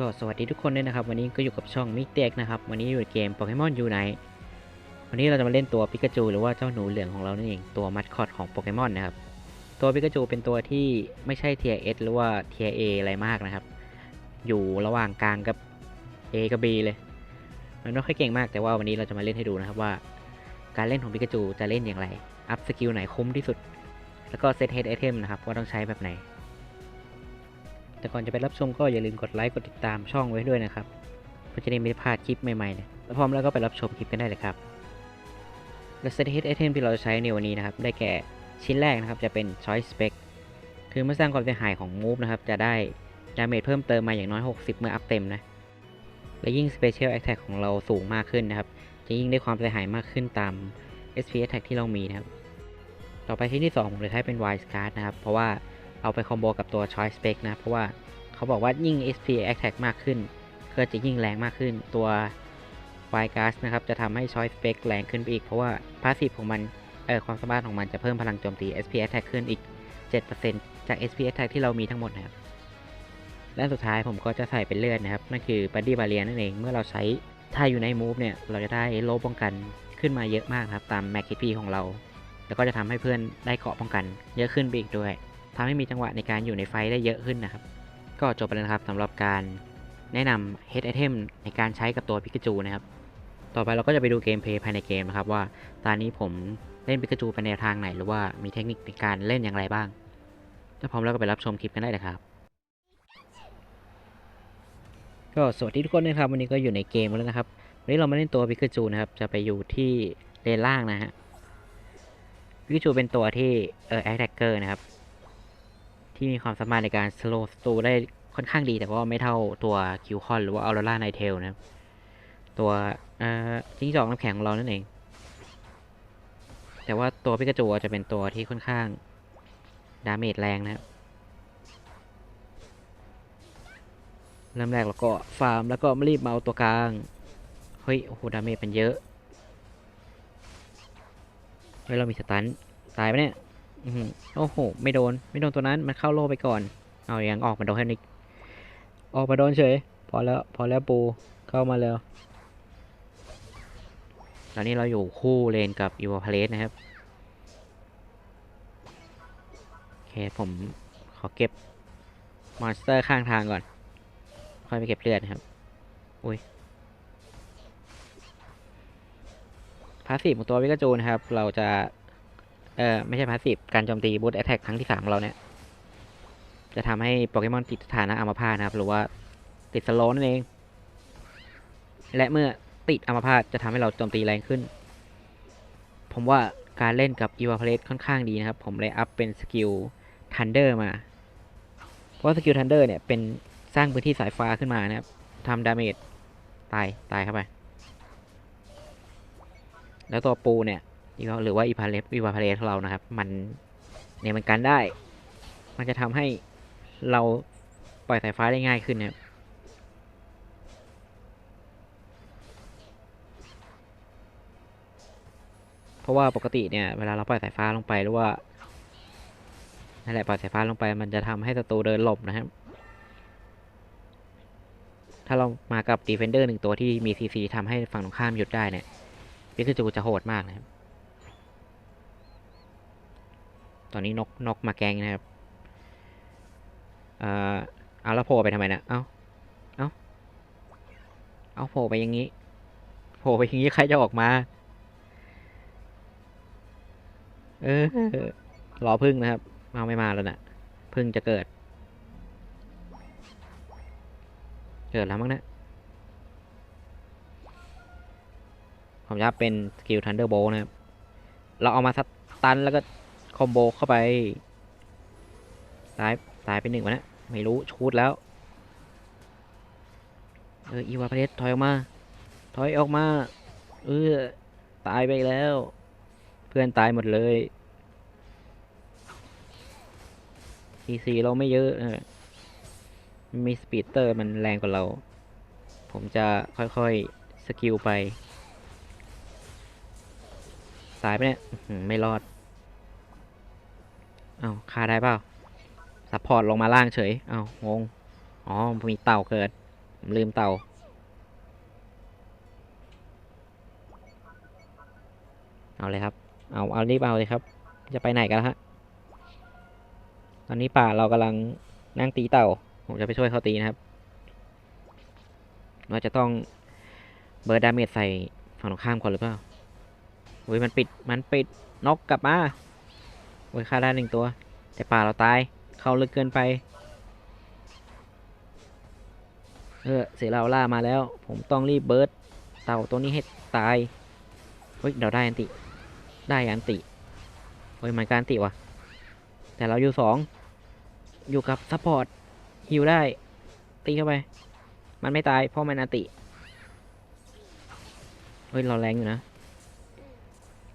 ก็สวัสดีทุกคนด้วยนะครับ วันนี้ก็อยู่กับช่องมิกเต็กนะครับ วันนี้อยู่ในเกมโปเกมอนยูไนวันนี้เราจะมาเล่นตัวปิกาจูหรือว่าเจ้าหนูเหลืองของเรานั่นเองตัวมัดคอตของโปเกมอนนะครับ ตัวปิกาจูเป็นตัวที่ไม่ใช่เทียเอสหรือว่าเทียเออะไรมากนะครับ อยู่ระหว่างกลางกับ A กับ B เลย มันไม่ค่อยเก่งมากแต่ว่าวันนี้เราจะมาเล่นให้ดูนะครับว่า การเล่นของปิกาจูจะเล่นอย่างไร อัพสกิลไหนคุ้มที่สุด แล้วก็เซตเฮดไอเทมนะครับว่าต้องใช้แบบไหน แต่ก่อนจะไปรับชมก็อย่าลืมกดไลค์กดติดตามช่องไว้ด้วยนะครับเพื่อจะได้ไม่พลาดคลิปใหม่ๆเลยแล้วพร้อมแล้วก็ไปรับชมคลิปกันได้เลยครับและเซตเฮดไอเทมที่เราจะใช้ในวันนี้นะครับ ได้แก่ชิ้นแรกนะครับจะเป็น Choice Spec คือเมื่อสร้างความเสียหายของ Move นะครับ จะได้ดาเมจเพิ่มเติมมาอย่างน้อย 60 เมื่ออัพเต็มนะ และยิ่ง Special Attack ของเราสูงมากขึ้นนะครับ จะยิ่งได้ความเสียหายมากขึ้นตาม SP Attack ที่เรามีนะครับ ต่อไปชิ้นที่ 2 ผมเลยใช้เป็น Wild Card นะครับ เพราะว่า เอาไปคอมโบกับตัว Choice Spec นะ เพราะว่าเขาบอกว่ายิ่ง SP Attack มากขึ้นก็จะยิ่งแรงมากขึ้นตัว Wild Card นะครับ จะทำให้ Choice Spec แรงขึ้นไปอีก เพราะว่า Passive ของมันเออความสามารถของมันจะเพิ่มพลังโจมตี SP Attack ขึ้นอีก 7%จาก SP Attack ที่เรามีทั้งหมดนะครับและสุดท้ายผมก็จะใส่เป็นเลือดนะครับ นั่นคือ Body Barrier นั่นเองเมื่อเราใช้ถ้าอยู่ใน Move เนี่ย เราจะได้โลป้องกันขึ้นมาเยอะมากครับ ตาม Max HP ของเรา แล้วก็จะทำให้เพื่อนได้เกาะป้องกันเยอะขึ้นไปอีกด้วย ทำให้มีจังหวะในการอยู่ในไฟได้เยอะขึ้นนะครับ ก็จบไปแล้วนะครับสำหรับการแนะนำ Head Item ในการใช้กับตัวปิกาจูนะครับ ต่อไปเราก็จะไปดูเกมเพลย์ภายในเกมนะครับว่าตอนนี้ผมเล่นปิกาจูไปในทางไหน หรือว่ามีเทคนิคในการเล่นอย่างไรบ้าง ถ้าพร้อมแล้วก็ไปรับชมคลิปกันได้เลยครับ ก็สวัสดีทุกคนนะครับ วันนี้ก็อยู่ในเกมแล้วนะครับ วันนี้เรามาเล่นตัวปิกาจูนะครับ จะไปอยู่ที่เลนล่างนะฮะปิกาจูเป็นตัวที่เออแอคแท็กเกอร์นะครับ ที่มีความสามารถในการสโลว์สตูได้ค่อนข้างดี แต่ว่าไม่เท่าตัวคิวคอนหรือว่าออโรราไนเทลนะครับตัวเอ่อจิ้งจอกน้ำแข็งของเรานั่นเอง แต่ว่าตัวปิกาจูจะเป็นตัวที่ค่อนข้าง ดาเมจแรงนะครับเริ่มแรกเราก็ฟาร์มแล้วก็รีบมาเอาตัวกลาง เฮ้ย โอ้โห ดาเมจเป็นเยอะ เฮ้ย เรามีสตัน ตายไปะเนี่ย โอ้โห ไม่โดน ไม่โดนตัวนั้น มันเข้าโลไปก่อน เอายังออกมาโดนแค่นี้ออกมาโดนเฉย พอแล้ว พอแล้วปู เข้ามาแล้ว ตอนนี้เราอยู่คู่เลนกับอีวอพาเลสนะครับ โอเค ผมขอเก็บมอนสเตอร์ข้างทางก่อน ค่อยไปเก็บเลือดนะครับ อุ้ยพาสซีฟของตัววิกาจูนะครับ เราจะ เออไม่ใช่พาสซีฟการโจมตีบูทแอตแทกครั้งที่สามของเราเนี่ย จะทำให้โปเกมอนติดสถานะอัมพาตนะครับ หรือว่าติดสโลว์นั่นเอง และเมื่อติดอัมพาตจะทำให้เราโจมตีแรงขึ้น ผมว่าการเล่นกับอีวาพลสค่อนข้างดีนะครับ ผมเลยอัพเป็นสกิลทันเดอร์มา เพราะสกิลทันเดอร์เนี่ยเป็นสร้างพื้นที่สายฟ้าขึ้นมานะครับทำดาเมจตาย ตายเข้าไป แล้วตัวปูเนี่ย อีวาหรือว่าอีพาเลสอีวาพาเลสของเรานะครับ มันเนี่ยมันกันได้ มันจะทำให้เราปล่อยสายฟ้าได้ง่ายขึ้นนะครับเพราะว่าปกติเนี่ยเวลาเราปล่อยสายฟ้าลงไปหรือว่านั่นแหละปล่อยสายฟ้าลงไป มันจะทำให้ศัตรูเดินหลบนะครับ ถ้าเรามากับดีเฟนเดอร์หนึ่งตัวที่มีซีซีทำให้ฝั่งตรงข้ามหยุดได้เนี่ยพิกาจูจะโหดมากนะครับ ตอนนี้นกนกมาแกงนะครับ เอ่อเอาแล้วโผล่ไปทำไมนะ เอาเอาเอาโผล่ไปอย่างนี้โผล่ไปอย่างนี้ใครจะออกมา เออ รอพึ่งนะครับเอาไม่มาแล้วนะ่ะพึ่งจะเกิด เกิดแล้วมั้งนะผมจะเป็นสกิลทันเดอร์โบนะครับ เราเอามาสตันแล้วก็ คอมโบเข้าไป ตาย ตายไปหนึ่งวะนะ ไม่รู้ ชูดแล้ว เออ อีวาเพรสถอยออกมา ถอยออกมา เออ ตายไปแล้ว เพื่อนตายหมดเลยทีซีเราไม่เยอะเออมีสปีดเตอร์มันแรงกว่าเรา ผมจะค่อยๆ สกิลไป ตายไปเนี่ย ไม่รอด เอาคาได้เปล่าซัพพอร์ตลงมาล่างเฉย เอางง อ๋อ มีเต่าเกิด ลืมเต่า เอาเลยครับ เอา เอารีบเอาเลยครับ จะไปไหนกันฮะ ตอนนี้ป่าเรากำลังนั่งตีเต่า ผมจะไปช่วยเขาตีนะครับ เราจะต้องเบิร์ดดาเมจใส่ฝั่งตรงข้ามก่อนหรือเปล่าโอ้ยมันปิด มันปิด นกกลับมา โอ้ฆ่าได้หนึ่งตัว แต่ป่าเราตาย เข้าลึกเกินไป เออเสียเราล่ามาแล้ว ผมต้องรีบเบิร์ดเต่าตัวนี้ให้ตาย เฮ้ยเราได้อันติ ได้อันติ เฮ้ยมันการติว่ะ แต่เราอยู่สอง อยู่กับซัพพอร์ตฮิวได้ ตีเข้าไป มันไม่ตายเพราะมันอันติ เฮ้ยเราแรงอยู่นะ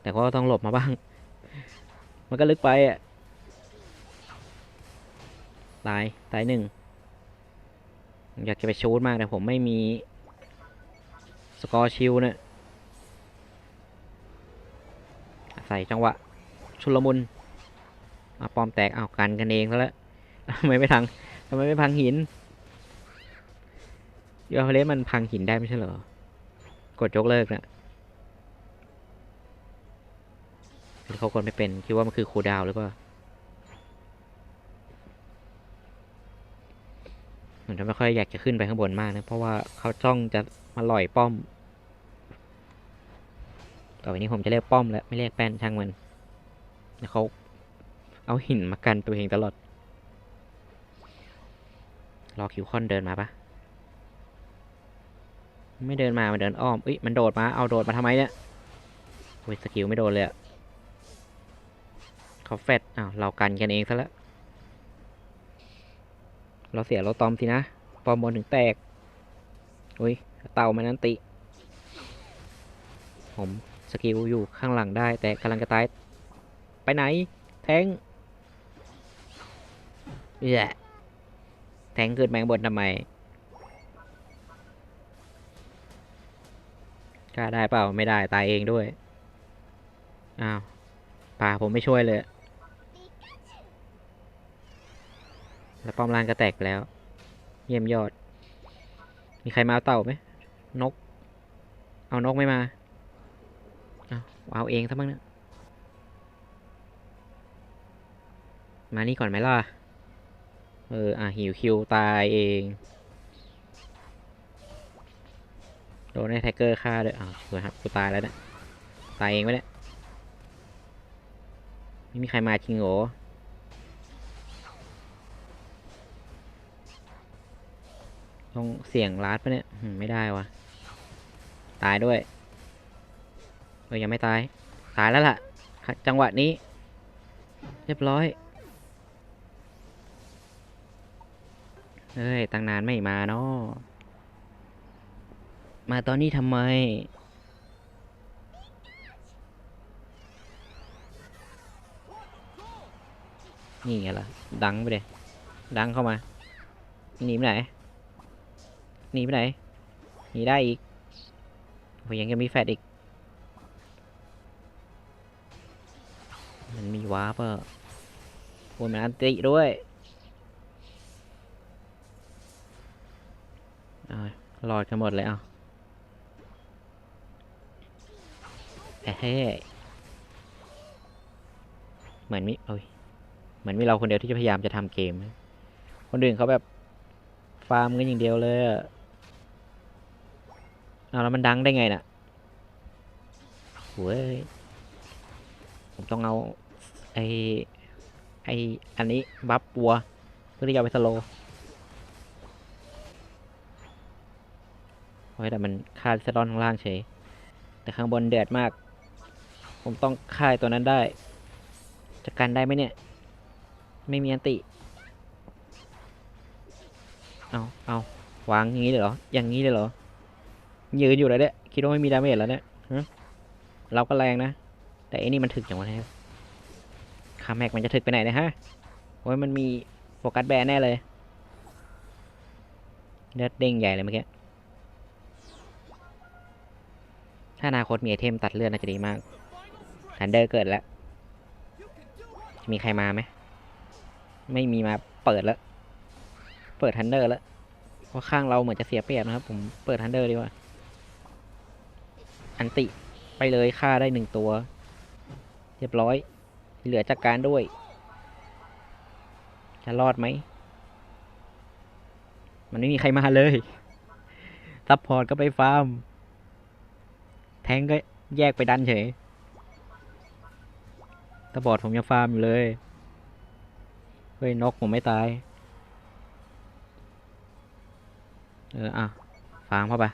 แต่ก็ต้องหลบมาบ้าง มันก็ลึกไปอะตายตายหนึ่งอยากจะไปชูดมากแต่ผมไม่มี สกอร์ชิลเนี่ยใส่จังหวะ ชุลมุนอาปอมแตกเอากันกันเองแล้วทำไมไม่พังทำไมไม่พังหินยอเลสมันพังหินได้ไม่ใช่เหรอกดยกเลิกนะ เขากดไม่เป็น คิดว่ามันคือคูลดาวหรือเปล่าเหมือนจะไม่ค่อยอยากจะขึ้นไปข้างบนมากนะ เพราะว่าเขาจ้องจะมาลอยป้อม ต่อไปนี้ผมจะเรียกป้อมแล้ว ไม่เรียกแป้นช่างมันแล้วเขาเอาหินมากันตัวเองตลอด รอคิวคอนเดินมาปะไม่เดินมา มันเดินอ้อมเอ้ยมันโดดมา เอาโดดมาทำไมเนี่ยโอ้ยสกิลไม่โดนเลยอะ เขาแฟดอ้าวเรากันกันเองซะแล้วเราเสียเราตอมสินะ ปอมบอลถึงแตก อุ้ย เต่ามันนั้นติ ผมสกิลอยู่ข้างหลังได้ แต่กำลังจะตาย ไปไหน แทงเหี้ยแทงขึ้นแมงบนทำไม กล้าได้เปล่า ไม่ได้ตายเองด้วย อ้าวป่าผมไม่ช่วยเลย แล้วป้อมล่างก็แตกไปแล้ว เยี่ยมยอด มีใครมาเอาเต่าไหม นก เอานกไม่มา เอาเอาเองซะบ้างนะมานี่ก่อนไหมล่ะ เออ อะ หิวคิวตายเอง โดนไอ้แท็กเกอร์ฆ่าด้วยอ้าวสวยครับกูตายแล้วเนะี่ยตายเองไหมเนี่ยไม่มีใครมาจริงโหร ต้องเสี่ยงลาดปะเนี่ยไม่ได้วะตายด้วยเออยังไม่ตาย ตายแล้วล่ะ จังหวะนี้ เรียบร้อยเอ้ยตั้งนานไม่มาเนาะมาตอนนี้ทำไม นี่ไงล่ะ ดังไปเลยดังเข้ามาหนีไปไหน หนีไปไหน หนีได้อีกโอ้ยังจะมีแฟดอีก มันมีวาร์ปอะโอ้ยมันอันติด้วยหลอดกันหมดเลยเอาเฮ้เหมือนมิโอ้ยเหมือนมีเราคนเดียวที่จะพยายามจะทำเกม คนอื่นเขาแบบ ฟาร์มกันอย่างเดียวเลยอะ เอาแล้วมันดังได้ไงน่ะเว้ยผมต้องเอาไอไออันนี้บัฟปัวเพื่อที่จะไปสโลโอ้ยแต่มันฆ่าลิซาดอนข้างล่างเฉย แต่ข้างบนเดือดมาก ผมต้องฆ่าตัวนั้นได้จะกันได้ไหมเนี่ย ไม่มีอันติ เอาเอาวางอย่างนี้เลยเหรอ อย่างนี้เลยเหรอ ยืนอยู่เลยเนี่ยคิดว่าไม่มีดาเมจแล้วเนี่ยเราก็แรงนะ แต่อันนี้มันถึกอย่างวะเนี่ยคาแม็กมันจะถึกไปไหนเนะฮะโอ้ยมันมีโฟกัสแบนแน่เลยเลือดเด้งใหญ่เลยเมื่อกี้ ถ้าอนาคตมีไอเทมตัดเลือดน่าจะดีมากทันเดอร์เกิดแล้ว มีใครมาไหม ไม่มีมาเปิดแล้ว เปิดทันเดอร์แล้วเพราะข้างเราเหมือนจะเสียเปรียบนะครับ ผมเปิดทันเดอร์ดีกว่า อันติไปเลยฆ่าได้หนึ่งตัว เรียบร้อย เหลือจัดการด้วย จะรอดไหม มันไม่มีใครมาเลย ซัพพอร์ตก็ไปฟาร์ม แทงก็แยกไปดันเฉยตาบอดผมยังฟาร์มอยู่เลย เฮ้ย นกผมไม่ตาย เออ อะ ฟาร์มเข้าไป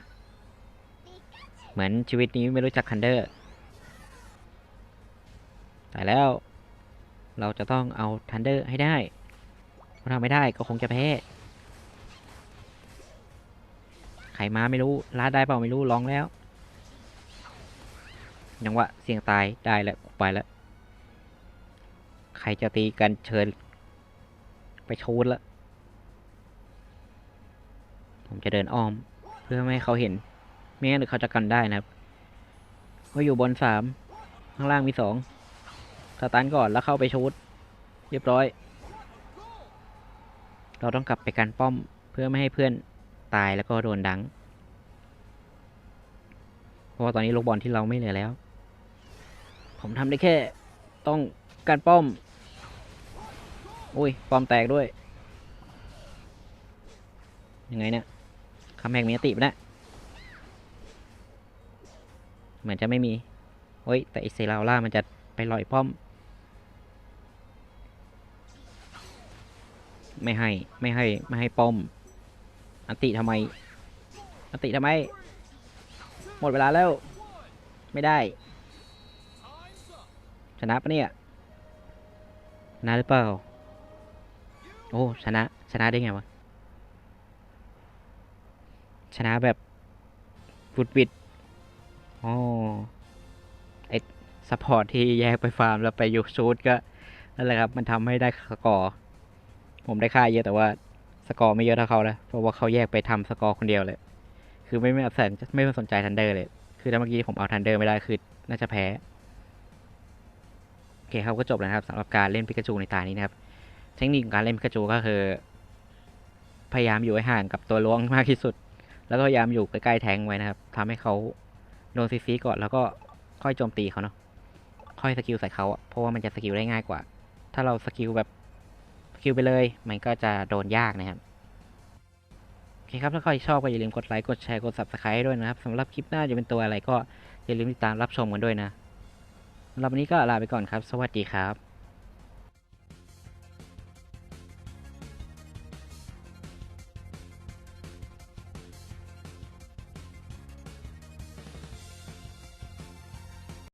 เหมือนชีวิตนี้ไม่รู้จักคันเดอร์แต่แล้ว เราจะต้องเอาทันเดอร์ให้ได้ถ้าทำไม่ได้ก็คงจะแพ้ใครมาไม่รู้ลาดได้เปล่าไม่รู้ลองแล้วยังวะเสี่ยงตายได้แล้วไปแล้ว ใครจะตีกันเชิญ ไปชูดละผมจะเดินอ้อม เพื่อไม่ให้เขาเห็น ไม่งั้นเดี๋ยวเขาจะกันได้นะครับเขาอยู่บนสามข้างล่างมีสองสตันก่อนแล้วเข้าไปชูดเรียบร้อย เราต้องกลับไปกันป้อมเพื่อไม่ให้เพื่อนตายแล้วก็โดนดัง เพราะว่าตอนนี้ลูกบอลที่เราไม่เหลือแล้ว ผมทำได้แค่ต้องการป้อม อุ้ยป้อมแตกด้วย ยังไงเนี่ยคำแหงมีอติปะเนี่ย มือนจะไม่มีเฮ้ย แต่อิเซราล่ามันจะไปลอยป้อม ไม่ให้ ไม่ให้ ไม่ให้ป้อม อันติทำไม อันติทำไม หมดเวลาแล้ว ไม่ได้ ชนะปะเนี่ย ชนะหรือเปล่า โอ้ ชนะ ชนะได้ไงวะ ชนะแบบฟุดบิด อ๋อไอซัพพอร์ตที่แยกไปฟาร์มแล้วไปอยู่ชูดก็นั่นแหละครับ มันทำให้ได้สกอร์ ผมได้ค่าเยอะแต่ว่าสกอร์ไม่เยอะเท่าเขาเลยเพราะว่าเขาแยกไปทำสกอร์คนเดียวเลย คือไม่ไม่สนไม่สนใจทันเดอร์เลย คือถ้าเมื่อกี้ผมเอาทันเดอร์ไม่ได้คือน่าจะแพ้โอเคครับก็จบแล้วครับสำหรับการเล่นปิกาจูในตานี้นะครับ เทคนิคของการเล่นปิกาจูก็คือ พยายามอยู่ให้ห่างกับตัวล้วงมากที่สุด แล้วก็พยายามอยู่ใกล้ๆแทงไว้นะครับทำให้เขา โดนซีซีก่อนแล้วก็ค่อยโจมตีเขาเนาะค่อยสกิลใส่เขาเพราะว่ามันจะสกิลได้ง่ายกว่า ถ้าเราสกิลแบบสกิลไปเลย มันก็จะโดนยากนะครับโอเคครับถ้าใครชอบก็อย่าลืมกดไลค์กดแชร์กด subscribe ด้วยนะครับสำหรับคลิปหน้าจะเป็นตัวอะไรก็อย่าลืมติดตามรับชมกันด้วยนะสำหรับวันนี้ก็ลาไปก่อนครับ สวัสดีครับ